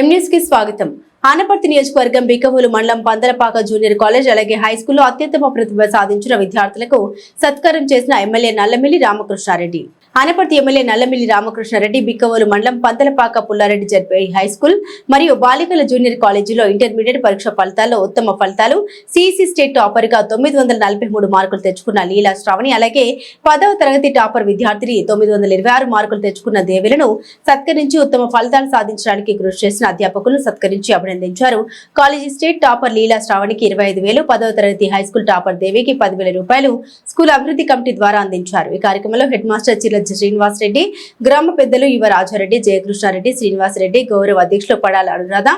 ఎంన్యూస్కి స్వాగతం. ఆనపర్తి నియోజకవర్గం బికవోలు మండలం పందలపాక జూనియర్ కాలేజ్ అలాగే హైస్కూల్లో అత్యుత్తమ ప్రతిభ సాధించిన విద్యార్థులకు సత్కారం చేసిన ఎమ్మెల్యే నల్లమిల్లి రామకృష్ణారెడ్డి. ఆనపర్తి ఎమ్మెల్యే నల్లమిల్లి రామకృష్ణారెడ్డి బిక్కవోలు మండలం పంతలపాక పుల్లారెడ్డి జరిపే హై స్కూల్ మరియు బాలికల జూనియర్ కాలేజీలో ఇంటర్మీడియట్ పరీక్ష ఫలితాల్లో ఉత్తమ ఫలితాలు సిఈసి స్టేట్ టాపర్గా తొమ్మిది వందల నలభై మూడు మార్కులు తెచ్చుకున్న లీలా శ్రావణి అలాగే పదవ తరగతి టాపర్ విద్యార్థిని తొమ్మిది వందల ఇరవై ఆరు మార్కులు తెచ్చుకున్న దేవిలను సత్కరించి ఉత్తమ ఫలితాలు సాధించడానికి కృషి చేసిన అధ్యాపకులను సత్కరించి అభినందించారు. కాలేజీ స్టేట్ టాపర్ లీలా శ్రావణికి ఇరవై ఐదు వేలు పదవ తరగతి హై స్కూల్ టాపర్ దేవికి పదివేల రూపాయలు స్కూల్ అభివృద్ధి కమిటీ ద్వారా అందించారు. ఈ కార్యక్రమంలో హెడ్ మాస్టర్ చిల్ల శ్రీనివాస్ రెడ్డి గ్రామ పెద్దలు యువ రాజారెడ్డి జయకృష్ణారెడ్డి శ్రీనివాస్ రెడ్డి గౌరవ అధ్యక్షులు పడాల అనురాధ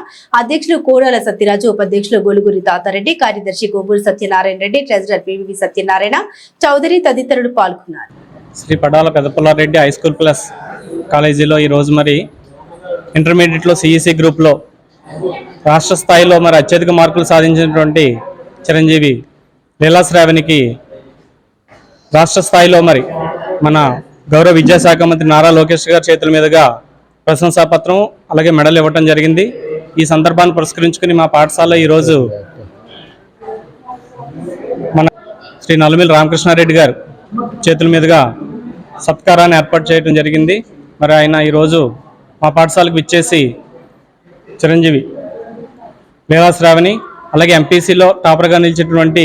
అధ్యక్షులు కోడాల సత్యరాజు ఉపాధ్యక్షులు గొలుగురి తాతారెడ్డి కార్యదర్శి Goburu Satyanarayana Reddy treasurer P V V Satyanarayana Chowdary తదితరులు పాల్గొన్నారు. Shri Padala Peda Pulla Reddy high school plus కాలేజీలో ఈరోజు మరి ఇంటర్మీడియట్లో సిఈసి గ్రూప్లో రాష్ట్ర స్థాయిలో మరి అత్యధిక మార్కులు సాధించినటువంటి చిరంజీవి లీలాశ్రావణికి రాష్ట్ర స్థాయిలో మరి మన గౌరవ విద్యాశాఖ మంత్రి నారా లోకేష్ గారి చేతుల మీదుగా ప్రశంసాపత్రం అలాగే మెడల్ ఇవ్వటం జరిగింది. ఈ సందర్భాన్ని పురస్కరించుకుని మా పాఠశాలలో ఈరోజు మన శ్రీ నలుమిల్ రామకృష్ణారెడ్డి గారు చేతుల మీదుగా సత్కారాన్ని ఏర్పాటు చేయడం జరిగింది. మరి ఆయన ఈరోజు మా పాఠశాలకు విచ్చేసి చిరంజీవి శ్రావణి అలాగే ఎంపీసీలో టాపర్గా నిలిచినటువంటి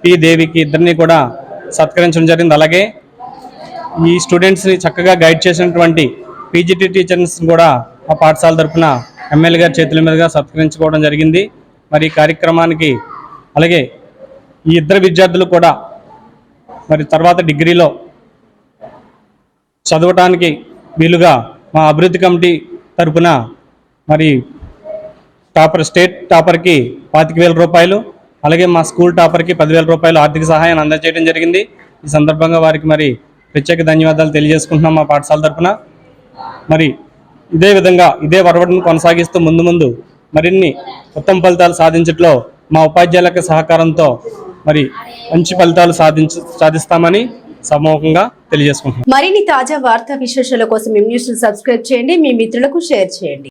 పి దేవికి ఇద్దరిని కూడా సత్కరించడం జరిగింది. అలాగే ఈ స్టూడెంట్స్ని చక్కగా గైడ్ చేసినటువంటి పీజీటీ టీచర్స్ని కూడా మా పాఠశాల తరఫున ఎమ్మెల్యే గారి చేతుల మీదుగా సత్కరించుకోవడం జరిగింది. మరి ఈ కార్యక్రమానికి అలాగే ఈ ఇద్దరు విద్యార్థులు కూడా మరి తర్వాత డిగ్రీలో చదవటానికి వీలుగా మా అభివృద్ధి కమిటీ తరపున మరి టాపర్ స్టేట్ టాపర్కి పాతిక వేల రూపాయలు అలాగే మా స్కూల్ టాపర్కి పదివేల రూపాయలు ఆర్థిక సహాయాన్ని అందజేయడం జరిగింది. ఈ సందర్భంగా వారికి మరి ప్రత్యేక ధన్యవాదాలు తెలియజేసుకుంటున్నాం మా పాఠశాల తరపున. మరి ఇదే విధంగా ఇదే వరవడిని కొనసాగిస్తూ ముందు ముందు మరిన్ని ఉత్తమ ఫలితాలు సాధించట్లో మా ఉపాధ్యాయులకు సహకారంతో మరి మంచి ఫలితాలు సాధించ సాధిస్తామని సమూహంగా తెలియజేసుకుంటున్నాం. మరిన్ని తాజా వార్తా విశేషాల కోసం ఎం న్యూస్ సబ్స్క్రైబ్ చేయండి మీ మిత్రులకు షేర్ చేయండి.